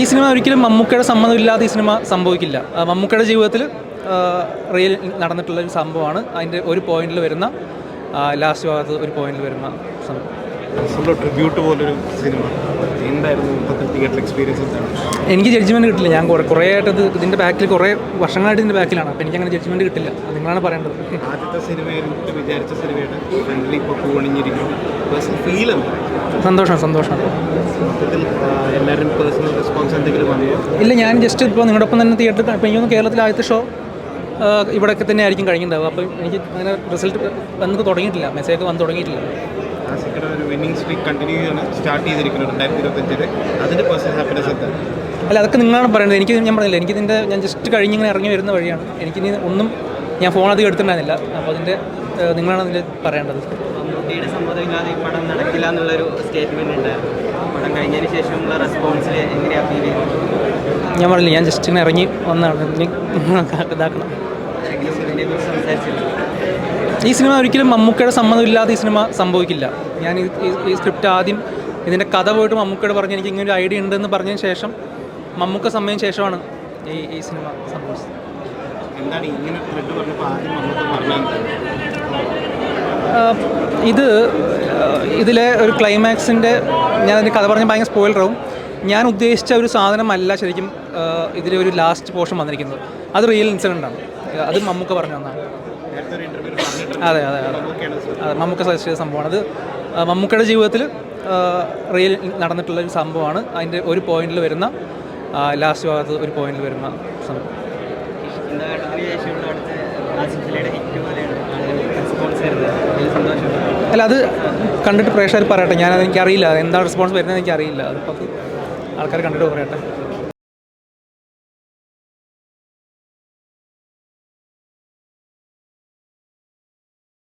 ഈ സിനിമ ഒരിക്കലും മമ്മൂക്കയുടെ സമ്മതമില്ലാതെ ഈ സിനിമ സംഭവിക്കില്ല. മമ്മൂക്കയുടെ ജീവിതത്തിൽ റിയൽ നടന്നിട്ടുള്ള ഒരു സംഭവമാണ്. അതിന്റെ ഒരു പോയിന്റിൽ വരുന്ന ലാസ്റ്റ് ഭാഗത്ത് ഒരു പോയിന്റിൽ വരുന്ന സംഭവം. സ്വന്തം ട്രിബ്യൂട്ട് പോലൊരു സിനിമ എന്തായിരുന്നു തിയേറ്റർ എക്സ്പീരിയൻസ് എന്താണ്? എനിക്ക് ജഡ്ജ്മെന്റ് കിട്ടില്ല. ഞാൻ കുറേ കുറേ ആയിട്ട് ഇതിന്റെ ഇതിന്റെ ബാക്കിൽ കുറേ വർഷങ്ങളായിട്ട് ഇതിന്റെ ബാക്കിലാണ് അപ്പോൾ എനിക്ക് അങ്ങനെ ജഡ്ജ്മെന്റ് കിട്ടില്ല. നിങ്ങളാണ് പറയേണ്ടത്. ആദ്യത്തെ വിചാരിച്ച സിനിമയുടെ ഫ്രണ്ടിൽ ഇപ്പോൾ ഫീൽ സന്തോഷം സന്തോഷം. എല്ലാവരും പേഴ്സണൽ റെസ്പോൺസ് എന്തെങ്കിലും വന്നു? ഇല്ല ഞാൻ ജസ്റ്റ് ഇപ്പോൾ നിങ്ങളുടെ ഒപ്പം തന്നെ തിയേറ്റർ ഇപ്പോൾ എനിക്കൊന്ന് കേരളത്തിൽ ആദ്യത്തെ ഷോ ഇവിടെയൊക്കെ തന്നെ ആയിരിക്കും കഴിഞ്ഞിട്ടുണ്ടാവുക. അപ്പോൾ എനിക്ക് അങ്ങനെ റിസൾട്ട് വന്നത് തുടങ്ങിയിട്ടില്ല. മെസ്സേജ് വന്ന് തുടങ്ങിയിട്ടില്ല. ആസിക്കയുടെ ഒരു വിന്നിംഗ് സ്ട്രീക്ക് കണ്ടിന്യൂ ചെയ്യാണ് സ്റ്റാർട്ട് ചെയ്തിരിക്കുന്നത് രണ്ടായിരത്തി ഇരുപത്തഞ്ചിൽ അതിന്റെ പേഴ്സണൽ ഹാപ്പിനെസ് എന്താണ്? അല്ല അതൊക്കെ നിങ്ങളാണ് പറയുന്നത് എനിക്ക് ഞാൻ പറഞ്ഞില്ല എനിക്ക് ഇതിന്റെ ഞാൻ ജസ്റ്റ് കഴിഞ്ഞിങ്ങനെ ഇറങ്ങി വരുന്ന വഴിയാണ്. എനിക്ക് എനിക്കിനി ഒന്നും ഞാൻ ഫോൺ അധികം എടുത്തിട്ടുണ്ടായിരുന്നില്ല. അപ്പോൾ അതിന്റെ നിങ്ങളാണ് അതിൽ പറയേണ്ടത്. മമ്മൂട്ടിയുടെ സമ്മതമില്ലാതെ ഈ പടം നടക്കില്ല എന്നുള്ളൊരു സ്റ്റേറ്റ്മെന്റ് ഉണ്ടായിരുന്നു. പടം കഴിഞ്ഞതിന് ശേഷമുള്ള റെസ്പോൺസിൽ എങ്ങനെയാണ് ഫീൽ ചെയ്യുന്നത് ഞാൻ പറഞ്ഞില്ല ഞാൻ ജസ്റ്റ് ഇങ്ങനെ ഇറങ്ങി വന്നതാണ് ഇനി ഇതാക്കണം. ഈ സിനിമ ഒരിക്കലും മമ്മൂക്കയുടെ സമ്മതമില്ലാതെ ഈ സിനിമ സംഭവിക്കില്ല. ഞാൻ ഈ- സ്ക്രിപ്റ്റ് ആദ്യം ഇതിന്റെ കഥ പോയിട്ട് മമ്മൂക്കയോട് പറഞ്ഞ് എനിക്ക് ഇങ്ങനെ ഒരു ഐഡിയ ഉണ്ടെന്ന് പറഞ്ഞതിന് ശേഷം മമ്മൂക്ക സമയം ശേഷമാണ് ഈ ഈ സിനിമ സംഭവിച്ചത്. ഇത് ഇതിലെ ഒരു ക്ലൈമാക്സിന്റെ ഞാൻ അതിന്റെ കഥ പറഞ്ഞ് ഭയങ്കര സ്പോയിലറാവും ഞാൻ ഉദ്ദേശിച്ച ഒരു സാധനമല്ല ശരിക്കും ഇതിലെ ഒരു ലാസ്റ്റ് പോർഷൻ വന്നിരിക്കുന്നത്. അത് റിയൽ ഇൻസിഡന്റ് ആണ്. അത് മമ്മൂക്ക പറഞ്ഞു തന്നാണ്. അതെ അതെ അതെ. മമ്മൂക്ക സജസ്റ്റ് ചെയ്ത സംഭവമാണ്. അത് മമ്മൂക്കയുടെ ജീവിതത്തിൽ റിയൽ നടന്നിട്ടുള്ള ഒരു സംഭവമാണ്. അതിന്റെ ഒരു പോയിന്റിൽ വരുന്ന ലാസ്റ്റ് ഭാഗത്ത് ഒരു പോയിന്റിൽ വരുന്ന സംഭവം. അല്ല അത് കണ്ടിട്ട് പ്രേക്ഷകർ പറയട്ടെ. ഞാൻ എനിക്കറിയില്ല എന്താണ് റെസ്പോൺസ് വരുന്നത് എനിക്കറിയില്ല. അതിപ്പോൾ അത് ആൾക്കാർ കണ്ടിട്ട് പറയട്ടെ.